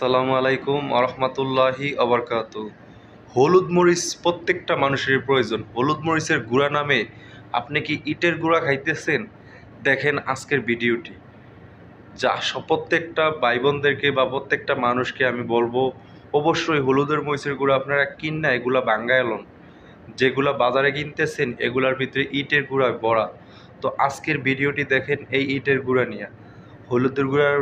আসসালামু আলাইকুম আরহামতুল্লাহি আবরকাত হলুদ মরিচ প্রত্যেকটা মানুষের প্রয়োজন। হলুদ মরিচের গুঁড়া নামে আপনি কি ইটের গুঁড়া খাইতেছেন? দেখেন আজকের ভিডিওটি। যা প্রত্যেকটা ভাই বোনদেরকে বা প্রত্যেকটা মানুষকে আমি বলব, অবশ্যই হলুদের মরিচের গুঁড়া আপনারা কিন এগুলা বাঙ্গায় এলন যেগুলা বাজারে কিনতেছেন, এগুলার ভিতরে ইটের গুঁড়া ভরা। তো আজকের ভিডিওটি দেখেন এই ইটের গুঁড়া নিয়ে। হলুদের গুঁড়ার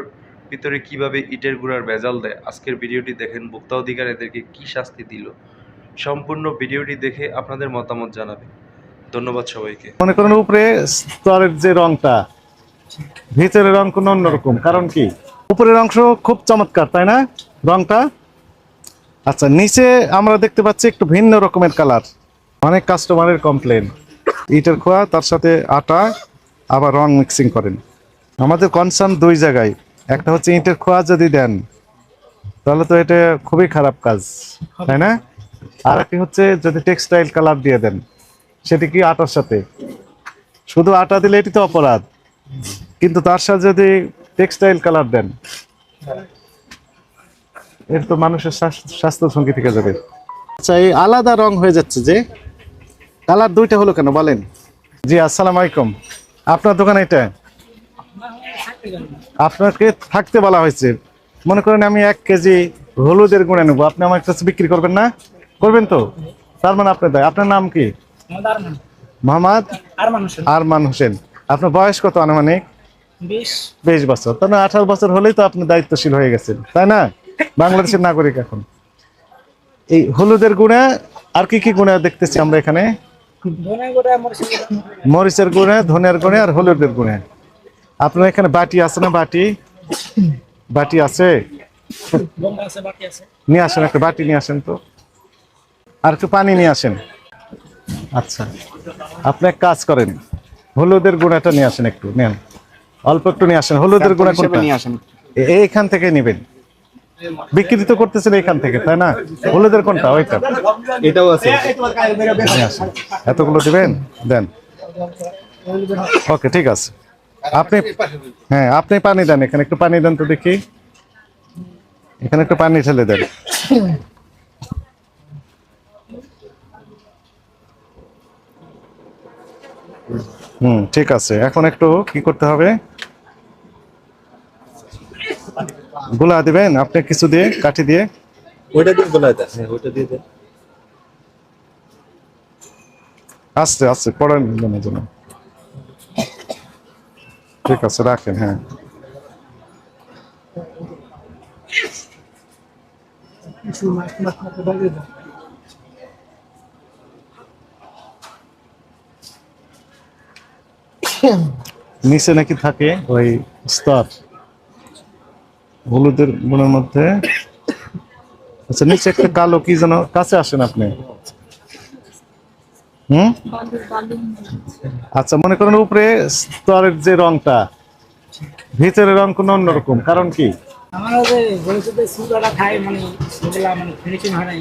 ভিতরে কীভাবে ইটের গুঁড়ার ভেজাল দেয়? আজকের ভিডিওটি দেখেন ভোক্তা অধিকার এদেরকে কি শাস্তি দিল? সম্পূর্ণ ভিডিওটি দেখে আপনাদের মতামত জানাবেন ধন্যবাদ সবাইকে। মনে করেন উপরে স্তরের যে রংটা, ভিতরের রং কোনো অন্যরকম কারণ কি? উপরের অংশ খুব চমৎকার, তাই না? রংটা? আচ্ছা নিচে আমরা দেখতে পাচ্ছি একটু ভিন্ন রকমের কালার। অনেক কাস্টমারের কমপ্লেন ইটের খোয়া, তার সাথে আটা, আবার রং মিক্সিং করেন। আমাদের কনসার্ন দুই জায়গায়। একটা হচ্ছে ইটের খোয়া যদি দেন, তাহলে তো এটা খুবই খারাপ কাজ, তাই না? আর একটি হচ্ছে যদি টেক্সটাইল কালার দিয়ে দেন, সেটি কি আটার সাথে? শুধু আটা দিলে এটি তো অপরাধ, কিন্তু তার সাথে যদি টেক্সটাইল কালার দেন, এর তো মানুষের স্বাস্থ্য- সঙ্গী থেকে যাবে। আচ্ছা এই আলাদা রং হয়ে যাচ্ছে যে কালার দুইটা হলো কেন বলেন? জি, আসসালামু আলাইকুম। আপনার দোকান এটা আপনাকে থাকতে বলা হয়েছে। মনে করেন আমি এক কেজি হলুদের গুঁড়া নেব। আপনি আমার কাছে বিক্রি করবেন না? করবেন তো? তার মানে আপনার দায়। আপনার নাম কি? মোহাম্মদ আরমান। হোসেন। আপনার বয়স কত আনুমানিক? বিশ। বছর। তাহলে আঠারো বছর হলেই তো আপনি দায়িত্বশীল হয়ে গেছেন তাই না? বাংলাদেশের নাগরিক এখন। এই হলুদের গুণা আর কি কি গুণা দেখতেছি আমরা এখানে? মরিচের গুণে ধনের গুণে আর হলুদের গুণে আপনার এখানে বাটি আছে না বাটি? বাটি আছে? নিয়ে আসেন একটা বাটি নিয়ে আসেন তো। আর একটু পানি নিয়ে আসেন। আচ্ছা আপনি এক কাজ করেন হলুদের গুঁড়াটা নিয়ে আসেন একটু নেন। অল্প একটু নিয়ে আসেন হলুদের গুঁড়া কোনটা? আসেন। এইখান থেকে নেবেন। বিক্রি তো করতেছেন এখান থেকে তাই না? হলুদের কোনটা ওইটা? এটাও আছে। নিয়ে এতগুলো দিবেন? দেন। ওকে ঠিক আছে। আপনি হ্যাঁ আপনি পানি দেন এখানে একটু পানি দেন তো দেখি। এখানে একটু পানি ঢেলে দেন। হুম ঠিক আছে। এখন একটু কি করতে হবে? গুলা দিবেন আপনি কিছু দিয়ে কাঠি দিয়ে? ওইটা দিয়ে বলা যায় হ্যাঁ ওইটা দিয়ে দেন। আস্তে আস্তে জন্য। ঠিক আছে রাখেন হ্যাঁ নিচে নাকি থাকে ওই স্তর। হলুদের গুণের মধ্যে। আচ্ছা নিচে একটা কালো কি যেন কাছে আসেন আপনি। হুম? আচ্ছা মনে করেন উপরে স্তরের যে রংটা ভিতরের রং কোনো অন্যরকম কারণ কি? খাই মানে মানে ফিনিশিং হয় নাই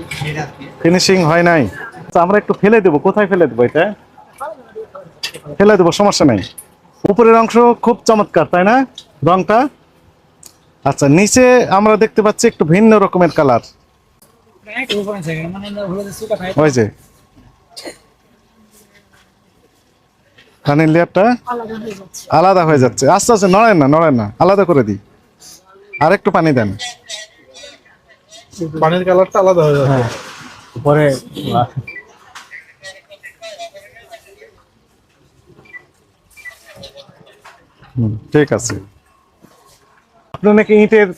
ফিনিশিং হয় আচ্ছা আমরা একটু ফেলে দেবো কোথায় ফেলে দেবো এটা? ফেলে দেবো সমস্যা নাই। উপরের অংশ খুব চমৎকার তাই না? রংটা? আচ্ছা নিচে আমরা দেখতে পাচ্ছি একটু ভিন্ন রকমের কালার। মানে ওই যে। কানের লেয়ারটা আলাদা হয়ে যাচ্ছে। আস্তে আস্তে নড়েন না নড়েন না। আলাদা করে দিই। আর একটু পানি দেন। পানির কালারটা আলাদা হয়ে যাবে পরে হুম, ঠিক আছে। আপনার নাকি ইটের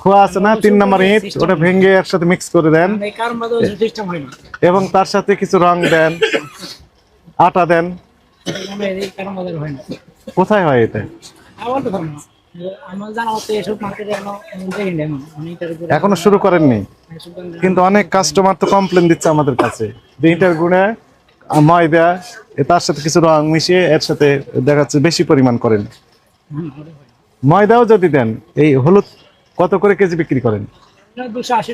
খোয়া আছে না? তিন নম্বর ইট ওটা ভেঙে একসাথে মিক্স করে দেন। মানে এই কারণ মধ্যে সিস্টেম হয় না। এবং তার সাথে কিছু রং দেন আটা দেন। কোথায় হয় এটা? আমার তো আমার জানা মতে এসব মার্কেটে এখনও শুরু করেননি? কিন্তু অনেক কাস্টমার তো কমপ্লেন দিচ্ছে আমাদের কাছে। যে ইটার গুণে ময়দা তার সাথে কিছু রং মিশিয়ে এর সাথে দেখা যাচ্ছে বেশি পরিমাণ করেন। ময়দাও যদি দেন এই হলুদ কত করে কেজি বিক্রি করেন? এটা দুশো আশি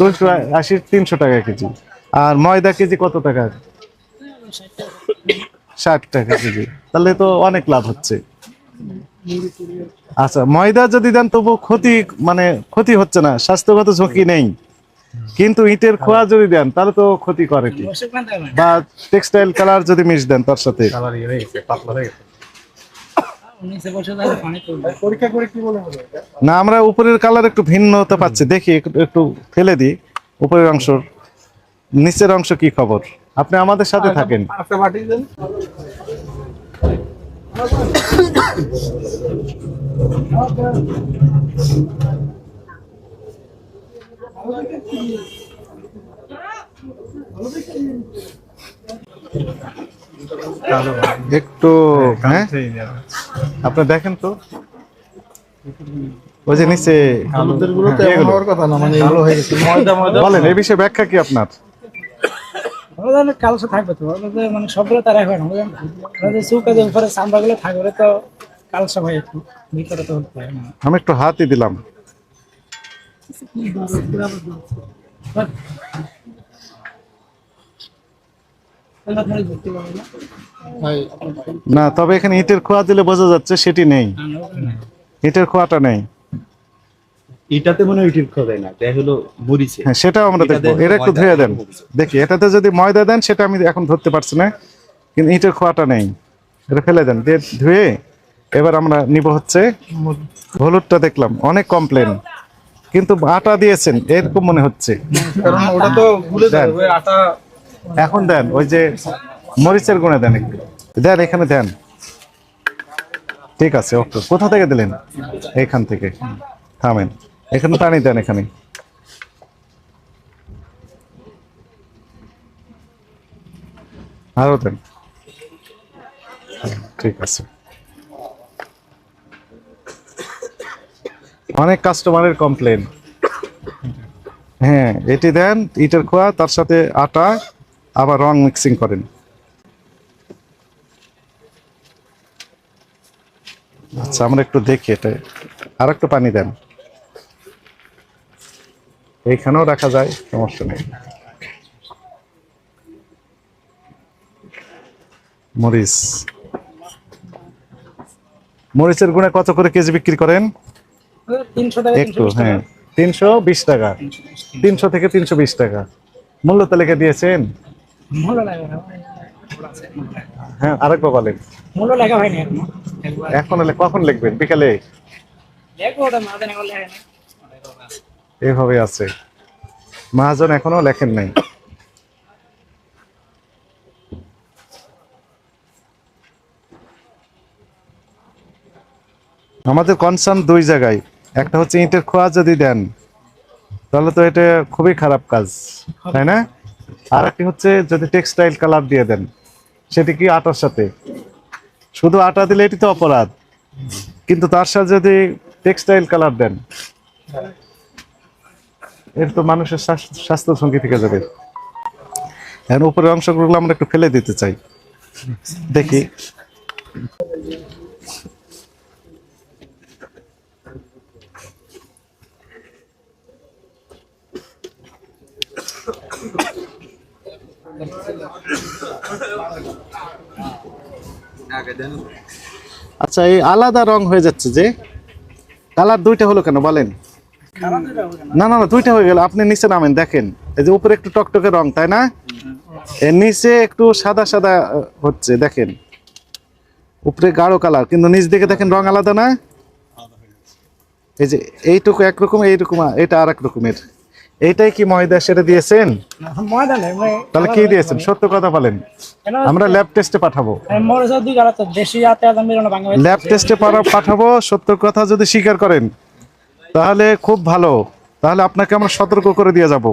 দুশো আশি তিনশো টাকা কেজি। আর ময়দা কেজি কত টাকা। ষাট টাকা কেজি। তাহলে তো অনেক লাভ হচ্ছে। আচ্ছা ময়দা যদি দেন তবু ক্ষতি মানে ক্ষতি হচ্ছে না স্বাস্থ্যগত ঝুঁকি নেই। কিন্তু ইটের খোয়া যদি দেন তাহলে তো ক্ষতি করে কি? বা টেক্সটাইল কালার যদি মিশ দেন তার সাথে। কালার ইয়ে না আমরা উপরের কালার একটু ভিন্ন হতে পাচ্ছি। দেখি একটু একটু ফেলে দিই। উপরের অংশ নিচের অংশ কি খবর? আপনি আমাদের সাথে থাকেন। একটা হ্যাঁ? আপনি দেখেন তো। ওই যে নিচে। হওয়ার কথা না মানে হয়ে বলেন এই বিষয়ে ব্যাখ্যা কি আপনার? ওদের কালসে থাকবে তো। ওদের মানে সবগুলো তারা হয় না ওদের যে উপরে চামড়াগুলো থাকবে তো কালসা হয় একটু। ভিতরে তো হতে পারে না। আমি একটু হাতই দিলাম। না তবে এখানে ইটের খোয়া দিলে বোঝা যাচ্ছে সেটি নেই। ইটের খোয়াটা নেই। এটাতে মনে হয় না এটা হলো মরিচে হ্যাঁ সেটাও আমরা দেখব। এটা একটু ধুয়ে দেন। দেখি এটাতে যদি ময়দা দেন সেটা আমি এখন ধরতে পারছি না কিন্তু ইটের খোয়াটা নেই। এটা ফেলে দেন দিয়ে ধুয়ে এবার আমরা নিব হচ্ছে হলুদটা দেখলাম অনেক কমপ্লেন কিন্তু আটা দিয়েছেন এরকম মনে হচ্ছে। কারণ ওটা তো গুলে দেন। আটা এখন দেন ওই যে মরিচের গুঁড়ে দেন একটু। দেন এখানে দেন। ঠিক আছে ওকে। কোথা থেকে দিলেন? এখান থেকে। থামেন। এখানে পানি দেন এখানে। আরও দেন। ঠিক আছে। অনেক কাস্টমারের কমপ্লেন হ্যাঁ এটি দেন ইটের খোয়া তার সাথে আটা আবার রং মিক্সিং করেন। আচ্ছা আমরা একটু দেখি এটা। আর একটু পানি দেন। এইখানেও রাখা যায় সমস্যা নেই। মরিচ। মরিচের গুণে কত করে কেজি বিক্রি করেন? একটু হ্যাঁ। তিনশো বিশ টাকা। তিনশো থেকে তিনশো বিশ টাকা। মূল্য তালিকা দিয়েছেন। হ্যাঁ আরেকবার বলেন। মূল্য লেখা হয়নি এখন। কখন লিখবেন? বিকালে দেখব ওটা মাঝে না লেখা নেই এভাবে আছে। মহাজন এখনও লেখেন নাই। আমাদের কনসার্ন দুই জায়গায়। একটা হচ্ছে ইটের খোয়া যদি দেন, তাহলে তো এটা খুবই খারাপ কাজ, তাই না? আর একটি হচ্ছে যদি টেক্সটাইল কালার দিয়ে দেন, সেটি কি আটার সাথে? শুধু আটা দিলে এটি তো অপরাধ, কিন্তু তার সাথে যদি টেক্সটাইল কালার দেন এর তো মানুষের স্বাস্থ্য- ঝুঁকি থেকে যাবে। এখন উপরের অংশগুলো আমরা একটু ফেলে দিতে চাই। দেখি। আচ্ছা এই আলাদা রং হয়ে যাচ্ছে যে, কালার দুইটা হলো কেন বলেন? না না না দুইটা হয়ে গেল। আপনি নিচে নামেন দেখেন। এই যে উপরে একটু টকটকে রং তাই না? এর নিচে একটু সাদা সাদা হচ্ছে দেখেন। উপরে গাঢ় কালার কিন্তু নিচ দিকে দেখেন রং আলাদা না? এই যে এইটুকু একরকম এইরকম এটা আর এক রকমের। এইটাই কি ময়দা সেটা দিয়েছেন? মানে তাহলে কি দিয়েছেন? সত্য কথা বলেন। আমরা ল্যাব টেস্টে পাঠাবো। ল্যাব টেস্টে পাঠাবো সত্য কথা যদি স্বীকার করেন। তাহলে খুব ভালো। তাহলে আপনাকে আমরা সতর্ক করে দিয়ে যাব।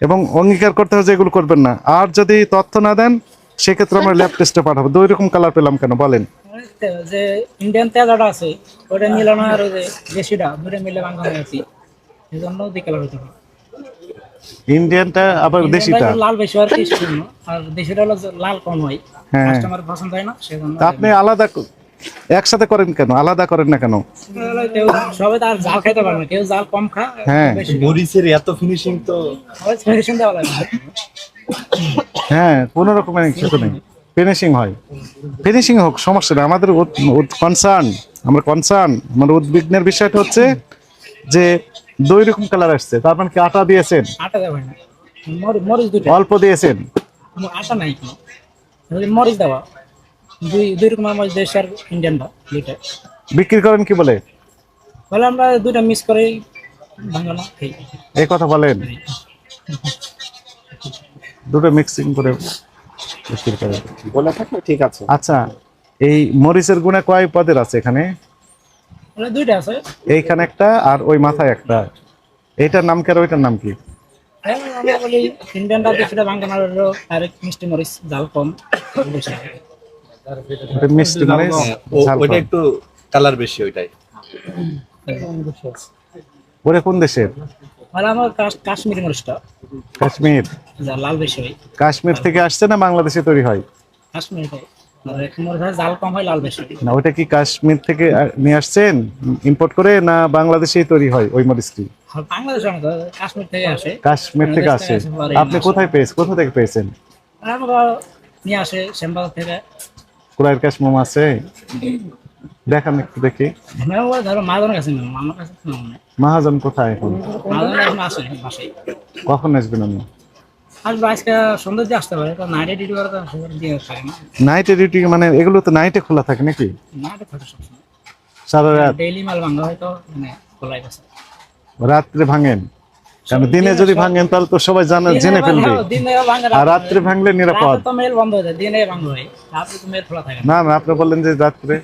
এবং অঙ্গীকার করতে হবে যে এগুলো করবেন না। আর যদি তথ্য না দেন সেক্ষেত্রে আমরা ল্যাব টেস্টে পাঠাবো। দুই রকম কালার পেলাম কেন? বলেন। যে ইন্ডিয়ান তেজাটা আছে ওটা মিলানো আর যে দেশিটা দুটো মিলে বাংলা হয়েছি এই জন্য দুই কালার হতে পারে। ইন্ডিয়ানটা আবার দেশিটা? লাল বেশি আর আর দেশিটা হলো লাল কম হয়। কাস্টমার পছন্দ না সেজন্য আপনি আলাদা একসাথে করেন কেন? আলাদা করেন না কেন? সবাই তো জাল খাইতে পারে না কেউ জাল কম খায় হ্যাঁ। বেশি মরিচের এত ফিনিশিং তো মেডিসিন দেওয়া লাগে হ্যাঁ কোনো রকমের কিছু নেই। ফিনিশিং হয়। ফিনিশিং হোক সমস্যা নেই। আমাদের কনসার্ন আমরা কনসার্ন আমার উদ্বিগ্নের বিষয়টা হচ্ছে যে দুই রকম কালার আসছে। তার মানে কি আটা দিয়েছেন? আটা দেওয়া না। মরিচ দুটো। অল্প দিয়েছেন। আটা নাই মরিচ দেওয়া দুই দুই রকমের মরিচ দেশ আর ইন্ডিয়ানটা দুইটা বিক্রি করেন কি বলে? তাহলে আমরা দুইটা মিক্স করে বাংলা খাই এই কথা বলেন। দুটো মিক্সিং করে বিক্রি করেন। বলে থাকলে ঠিক আছে। আচ্ছা এই মরিচের গুণে কয় পদের আছে এখানে? দুইটা আছে। এইখানে একটা আর ওই মাথায় একটা। এইটার নাম কি আর ওইটার নাম কি? আমরা বলি ইন্ডিয়ানটা কিছুটা বাংলা আর মিষ্টি মরিচ জাল কম। বেশি। ওটা মিষ্টি মরিচ ও- ঝাল ওইটা কম। একটু কালার বেশি ওইটাই। ওটা কোন দেশের আমার কাশ্মীরি মরিচটা কাশ্মীর। লাল বেশি হয়। কাশ্মীর থেকে আসছে না বাংলাদেশে তৈরি হয়? হয়। না ওটা কি কাশ্মীর থেকে নিয়ে আসছেন? ইম্পোর্ট করে না বাংলাদেশেই তৈরি হয় ওই মরিচটি হয়, কাশ্মীর থেকে আসে। কাশ্মীর থেকে আসে। আপনি কোথায় পেয়েছেন কোথা থেকে পেয়েছেন? নিয়ে আসে থেকে। কুড়াইয়ের কাশ মোমো আছে? দেখান একটু দেখি। কাছে কাছে নেই। মহাজন কোথায় এখন? কখন আসবেন আপনি? নাইটে ডিউটি মানে এগুলো তো নাইটে খোলা থাকে নাকি? নাইটে সারা রাত? ডেইলি মাল ভাঙা হয় তো মানে খোলাই রাত্রে ভাঙেন? কারণ দিনে যদি ভাঙেন তাহলে তো সবাই জানে জেনে ফেলবে। আর রাত্রে ভাঙলে নিরাপদ। না। না আপনি বললেন যে রাত্রে।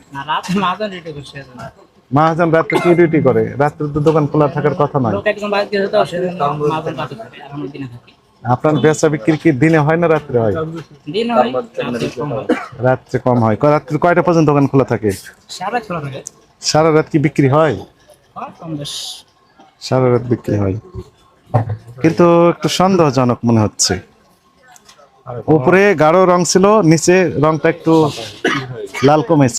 মহাজন রাত্রে কি ডিউটি করে? রাত্রে তো দোকান খোলা থাকার কথা নয়। আপনার বেচা বিক্রি কি দিনে হয় না রাত্রে হয়? রাত্রে কম হয়। রাত্রে কয়টা পর্যন্ত দোকান খোলা থাকে? সারা রাত কি বিক্রি হয়? সারা রাত বিক্রি হয়। কিন্তু একটু সন্দেহজনক মনে হচ্ছে। উপরে গাঢ় রং ছিল নিচে রংটা একটু লাল কমেছে।